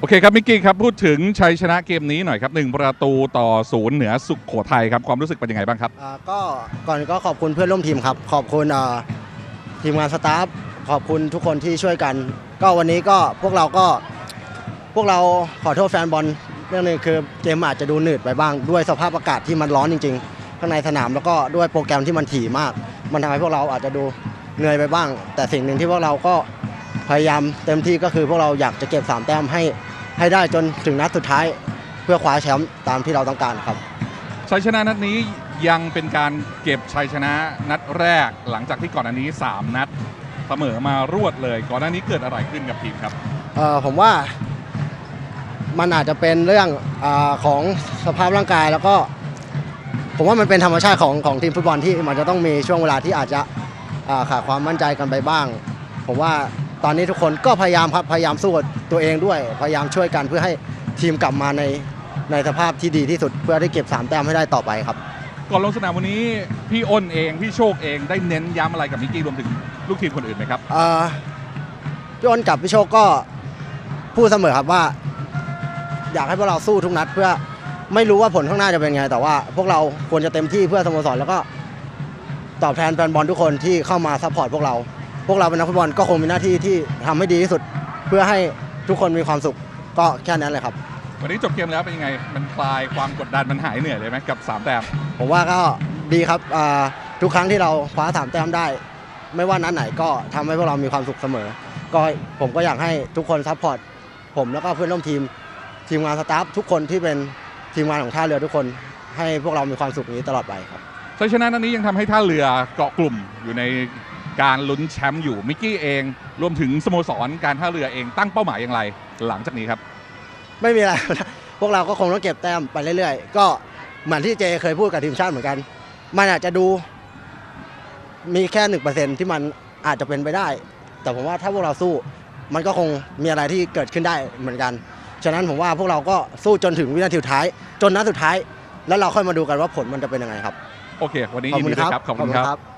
โอเคครับมิกกี้ครับพูดถึงชัยชนะเกมนี้หน่อยครับหนึ่งประตูต่อศูนย์เหนือสุขโขทัยครับความรู้สึกเป็นยังไงบ้างครับ อ่าก็ก่อนก็ขอบคุณเพื่อนร่วมทีมครับ ขอบคุณอ่าทีมงานสตาฟขอบคุณทุกคนที่ช่วยกัน ก็วันนี้ก็พวกเราก็ พวกเราขอโทษแฟนบอลเรื่องหนึงคือเกมอาจจะดูหนืดไปบ้าง ด้วยสภาพอากาศที่มันร้อนจริงๆ ข้างในสนามแล้วก็ด้วยโปรแกรมที่มันถี่มาก มันทำให้พวกเราอาจจะดูเหนื่อยไปบ้าง แต่สิ่งหนึ่งที่พวกเราก็ พยายามเต็มที่ก็คือพวกเราอยากจะเก็บสามแต้มให้ให้ได้จนถึงนัดสุดท้าย เพื่อคว้าแชมป์ตามที่เราต้องการครับชัยชนะนัดนี้ยังเป็นการเก็บชัยชนะนัดแรก หลังจากที่ก่อนอันนี้ 3 นัดเสมอมารวดเลย ก่อนหน้านี้เกิดอะไรขึ้นกับทีมครับเอ่อผมว่ามันอาจจะเป็นเรื่องอาของสภาพร่างกายแล้วก็ ผมว่ามันเป็นธรรมชาติของของทีมฟุตบอลที่มันจะต้องมีช่วงเวลาที่อาจจะอ่าขาดความมั่นใจกันไปบ้าง ผมว่า ตอนนี้ทุกคนก็พยายามครับพยายามสู้กับตัวเองด้วย พยายามช่วยกันเพื่อให้ทีมกลับมาในในสภาพที่ดีที่สุดเพื่อที่เก็บสามแต้มให้ได้ต่อไปครับ ก่อนลงสนามวันนี้พี่อ้นเองพี่โชคเองได้เน้นย้ำอะไรกับมิกกี้รวมถึงลูกทีมคนอื่นไหมครับ เอ่อพี่อ้นกับพี่โชคก็พูดเสมอครับว่า อยากให้พวกเราสู้ทุกนัด เพื่อไม่รู้ว่าผลข้างหน้าจะเป็นไง แต่ว่าพวกเราควรจะเต็มที่เพื่อสโมสรแล้วก็ตอบแทนแฟนบอลทุกคนที่เข้ามาซัพพอร์ตพวกเรา พวกเราเป็นนักฟุตบอลก็คงมีหน้าที่ที่ทำให้ดีที่สุด เพื่อให้ทุกคนมีความสุขก็แค่นั้นเลยครับ วันนี้จบเกมแล้วเป็นยังไง มันคลายความกดดันมันหายเหนื่อยเลยไหมกับสามแต้มผมว่าก็ดีครับอ่าทุกครั้งที่เราคว้าสามแต้มได้ ไม่ว่านัดไหนก็ทำให้พวกเรามีความสุขเสมอ ก็ผมก็อยากให้ทุกคนซัพพอร์ตผมแล้วก็เพื่อนร่วมทีมทีมงานสตาฟทุกคนที่เป็นทีมงานของท่าเรือทุกคนให้พวกเรามีความสุขอย่างนี้ตลอดไปครับชัยชนะนัดนี้ยังทำให้ท่าเรือเกาะกลุ่มอยู่ใน การลุ้นแชมป์อยู่มิกกี้เอง รวมถึงสโมสรการท่าเรือเองตั้งเป้าหมายอย่างไร หลังจากนี้ครับ ไม่มีอะไร พวกเราก็คงต้องเก็บแต้มไปเรื่อยๆ ก็เหมือนที่เจเคยพูดกับทีมชาติเหมือนกัน มันอาจจะดู มีแค่หนึ่งเปอร์เซ็นที่มันอาจจะเป็นไปได้ แต่ผมว่าถ้าพวกเราสู้ มันก็คงมีอะไรที่เกิดขึ้นได้เหมือนกัน ฉะนั้นผมว่าพวกเราก็สู้จนถึงวินาทีสุดท้าย จนนัดสุดท้าย แล้วเราค่อยมาดูกันว่าผลมันจะเป็นยังไงครับ โอเค วันนี้ยินดีด้วยครับ ขอบคุณครับ